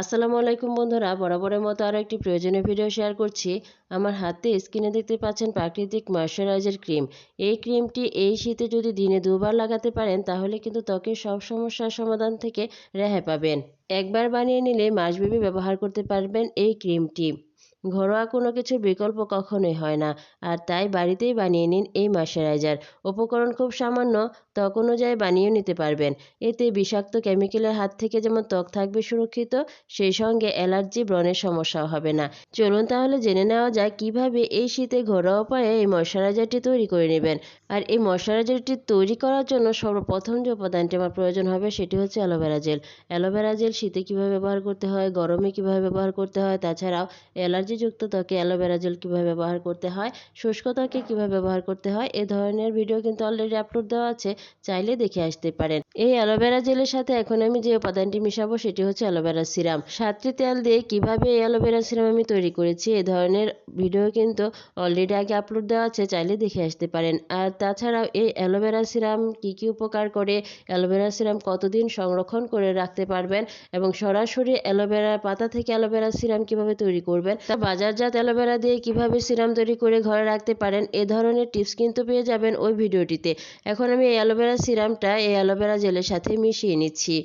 আসসালামু আলাইকুম বন্ধুরা, বরাবরের মতো আরও একটি প্রয়োজনীয় ভিডিও শেয়ার করছি। আমার হাতে স্কিনে দেখতে পাচ্ছেন প্রাকৃতিক ময়শ্চারাইজার ক্রিম এই ক্রিমটি এই শীতে যদি দিনে দুবার লাগাতে পারেন, তাহলে কিন্তু ত্বকের সব সমস্যার সমাধান থেকে রেহাই পাবেন। একবার বানিয়ে নিলে মাসব্যাপী ব্যবহার করতে পারবেন এই ক্রিমটি ঘরোয়া কোনো কিছুর বিকল্প কখনোই হয় না। আর তাই বাড়িতেই বানিয়ে নিন এই ময়শ্চারাইজার। উপকরণ খুব সামান্য, ত্বক অনুযায়ী বানিয়ে নিতে পারবেন। এতে বিষাক্ত কেমিক্যালের হাত থেকে যেমন ত্বক থাকবে সুরক্ষিত, সেই সঙ্গে অ্যালার্জি, ব্রণের সমস্যাও হবে না। চলুন তাহলে জেনে নেওয়া যায় কীভাবে এই শীতে ঘরোয়া উপায়ে এই ময়শ্চারাইজারটি তৈরি করে নেবেন। আর এই ময়শ্চারাইজারটি তৈরি করার জন্য সর্বপ্রথম যে উপাদানটি আমার প্রয়োজন হবে সেটি হচ্ছে অ্যালোভেরা জেল। অ্যালোভেরা জেল শীতে কীভাবে ব্যবহার করতে হয়, গরমে কীভাবে ব্যবহার করতে হয়, তাছাড়াও অ্যালার্জিযুক্ত ত্বকে অ্যালোভেরা জেল কীভাবে ব্যবহার করতে হয়, শুষ্ক ত্বকে কীভাবে ব্যবহার করতে হয়, এ ধরনের ভিডিও কিন্তু অলরেডি আপলোড দেওয়া আছে, চাইলে দেখে আসতে পারেন। এই অ্যালোভেরা জেলের সাথে এখন আমি যে উপাদানটি মিশাবো সেটি হচ্ছে অ্যালোভেরা সিরাম। সাতটি তেল দিয়ে কীভাবে এই অ্যালোভেরা সিরাম আমি তৈরি করেছি এ ধরনের ভিডিও কিন্তু অলরেডি আগে আপলোড দেওয়া আছে, চাইলে দেখে আসতে পারেন। আর তাছাড়াও এই অ্যালোভেরা সিরাম কি কি উপকার করে, অ্যালোভেরা সিরাম কতদিন সংরক্ষণ করে রাখতে পারবেন এবং সরাসরি অ্যালোভেরার পাতা থেকে অ্যালোভেরা সিরাম কীভাবে তৈরি করবেন, তা বাজারজাত অ্যালোভেরা দিয়ে কীভাবে সিরাম তৈরি করে ঘরে রাখতে পারেন, এ ধরনের টিপস কিন্তু পেয়ে যাবেন ওই ভিডিওটিতে। এখন আমি এই অ্যালোভেরা সিরামটা, এই অ্যালোভেরা জেলের সাথে মিশিয়ে নিচ্ছি।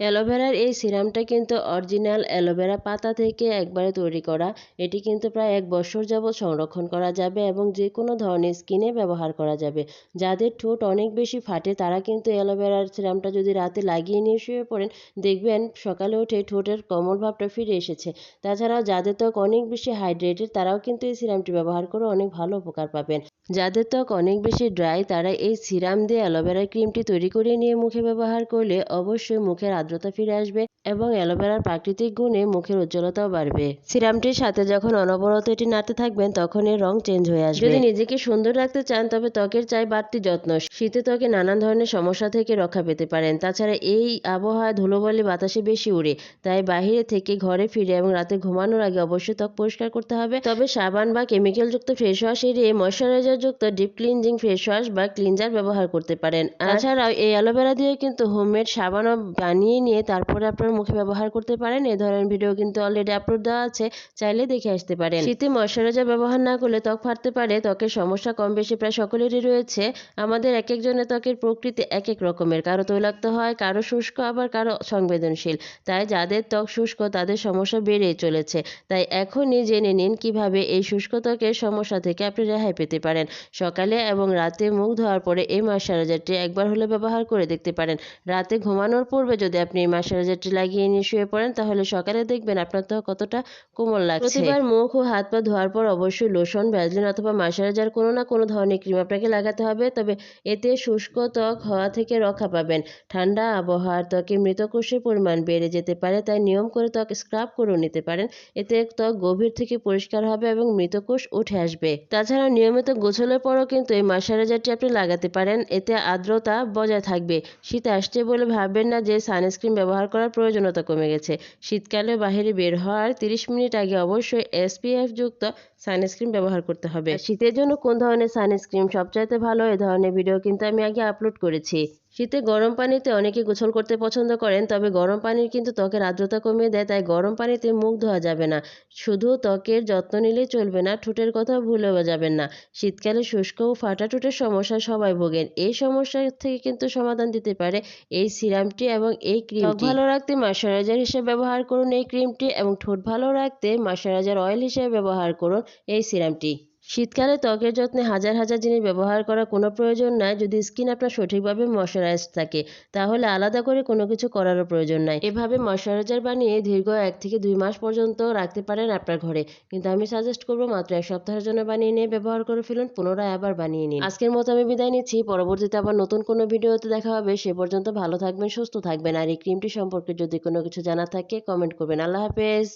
অ্যালোভেরার এই সিরামটা কিন্তু অরিজিনাল অ্যালোভেরা পাতা থেকে একবারে তৈরি করা। এটি কিন্তু প্রায় এক বছর যাবৎ সংরক্ষণ করা যাবে এবং যে কোনো ধরনের স্কিনে ব্যবহার করা যাবে। যাদের ঠোঁট অনেক বেশি ফাটে, তারা কিন্তু অ্যালোভেরার সিরামটা যদি রাতে লাগিয়ে নিয়ে শুয়ে পড়েন, দেখবেন সকালে উঠে ঠোঁটের কোমল ভাবটা ফিরে এসেছে। তাছাড়াও যাদের ত্বক অনেক বেশি হাইড্রেটেড তারাও কিন্তু এই সিরামটি ব্যবহার করে অনেক ভালো উপকার পাবেন। যাদের ত্বক অনেক বেশি ড্রাই তারা এই সিরাম দিয়ে অ্যালোভেরা ক্রিমটি তৈরি করে নিয়ে মুখে ব্যবহার করলে অবশ্যই মুখের আর্দ্রতা ফিরে আসবে এবং অ্যালোভেরার প্রাকৃতিক গুণে মুখের উজ্জ্বলতাও বাড়বে। সিরামটির সাথে যখন অনবরত এটি নাড়তে থাকবেন তখন এর রং চেঞ্জ হয়ে আসবে। যদি নিজেকে সুন্দর রাখতে চান তবে ত্বকের চাই বাড়তি যত্ন। শীতে ত্বকে নানান ধরনের সমস্যা থেকে রক্ষা পেতে পারেন। তাছাড়া এই আবহাওয়া ধুলোবলি বাতাসে বেশি উড়ে তাই বাহিরে থেকে ঘরে ফিরে এবং রাতে ঘুমানোর আগে অবশ্যই ত্বক পরিষ্কার করতে হবে। তবে সাবান বা কেমিক্যাল যুক্ত ফেস ওয়াশ এড়িয়ে ময়শ্চারাইজার যুক্ত ডিপ ক্লিনজিং ফেস ওয়াশ বা ক্লিনজার ব্যবহার করতে পারেন। তাছাড়াও এই অ্যালোভেরা দিয়ে কিন্তু হোমমেড সাবানও বানিয়ে নিয়ে তারপরে আপনার মুখে ব্যবহার করতে পারেন। এ ধরনের ভিডিও কিন্তু অলরেডি আপলোড দেওয়া আছে, চাইলে দেখে আসতে পারেন। শীতে ময়শ্চারাইজার ব্যবহার না করলে ত্বক ফাটতে পারে, ত্বকের সমস্যা কম বেশি প্রায় সকলেরই রয়েছে। আমাদের এক একজনের ত্বকের প্রকৃতি এক এক রকমের, কারও তৈলাক্ত হয়, কারও শুষ্ক, আবার কারও সংবেদনশীল। তাই যাদের ত্বক শুষ্ক, তাদের সমস্যা বেড়েই চলেছে। তাই এখনই জেনে নিন কীভাবে এই শুষ্ক ত্বকের সমস্যা থেকে আপনি রেহাই পেতে পারেন। সকালে এবং রাতে মুখ ধোয়ার পরে এই ময়শ্চারাইজারটি একবার হলে ব্যবহার করে দেখতে পারেন। রাতে ঘুমানোর পূর্বে যদি আপনি এই ময়শ্চারাইজারটি লাগিয়ে নিয়ে শুয়ে পড়েন, তাহলে সকালে দেখবেন আপনার ত্বক কতটা কোমল লাগছে। প্রতিবার মুখ ও হাত পা ধোয়ার পর অবশ্যই লোশন ভ্যাসলিন অথবা ময়শ্চারাইজার কোনো না কোনো ধরনের ক্রিম আপনাকে লাগাতে হবে, তবে এতে শুষ্ক ত্বক হওয়া থেকে রক্ষা পাবেন। ঠান্ডা আবহাওয়ার ত্বকে মৃতকোষের পরিমাণ বেড়ে যেতে পারে, তাই নিয়ম করে ত্বক স্ক্রাব করে নিতে পারেন। এতে ত্বক গভীর থেকে পরিষ্কার হবে এবং মৃতকোষ উঠে আসবে। তাছাড়া নিয়মিত গোছলের পরও কিন্তু এই ময়শ্চারাইজারটি আপনি লাগাতে পারেন, এতে আর্দ্রতা বজায় থাকবে। শীত আসছে বলে ভাববেন না যে সানস্ক্রিন ব্যবহার করার প্রয়োজনীয়তা কমে গেছে। শীতকালে বাহিরে বের হওয়ার তিরিশ মিনিট আগে অবশ্যই এসপিএফ যুক্ত সানস্ক্রিন ব্যবহার করতে হবে। শীতের জন্য কোন ধরনের সানস্ক্রিন সবচাইতে ভালো, এ ধরনের ভিডিও কিন্তু আমি আগে আপলোড করেছি। শীতে গরম পানিতে অনেকে গোসল করতে পছন্দ করেন তবে গরম পানির কিন্তু ত্বকের আর্দ্রতা কমিয়ে দেয় তাই গরম পানিতে মুখ ধোয়া যাবে না। শুধু ত্বকের যত্ন নিলে চলবে না ঠোঁটের কথা ভুলেও যাবেন না। শীতকালে শুষ্ক ও ফাটা ঠোঁটের সমস্যা সবাই ভোগেন। এই সমস্যা থেকে কিন্তু সমাধান দিতে পারে এই সিরামটি এবং এই ক্রিম ভালো রাখতে ময়শ্চারাইজার হিসেবে ব্যবহার করুন এই ক্রিমটি এবং ঠোঁট ভালো রাখতে ময়শ্চারাইজার অয়েল হিসেবে ব্যবহার করুন এই সিরামটি শীতকালে ত্বকের যত্নে হাজার হাজার জিনিস ব্যবহার করার কোনো প্রয়োজন নাই, যদি স্কিন আপনার সঠিকভাবে ময়শ্চারাইজ থাকে। তাহলে আলাদা করে কোনো কিছু করারও প্রয়োজন নাই। এভাবে ময়শ্চারাইজার বানিয়ে দীর্ঘ এক থেকে দুই মাস পর্যন্ত রাখতে পারেন আপনার ঘরে। কিন্তু আমি সাজেস্ট করব মাত্র এক সপ্তাহের জন্য বানিয়ে নিয়ে ব্যবহার করে ফেলুন, পুনরায় আবার বানিয়ে নিন। আজকের মতো আমি বিদায় নিচ্ছি, পরবর্তীতে আবার নতুন কোনো ভিডিওতে দেখা হবে, সে পর্যন্ত ভালো থাকবেন, সুস্থ থাকবেন। আর এই ক্রিমটি সম্পর্কে যদি কোনো কিছু জানা থাকে কমেন্ট করবেন। আল্লাহ হাফেজ।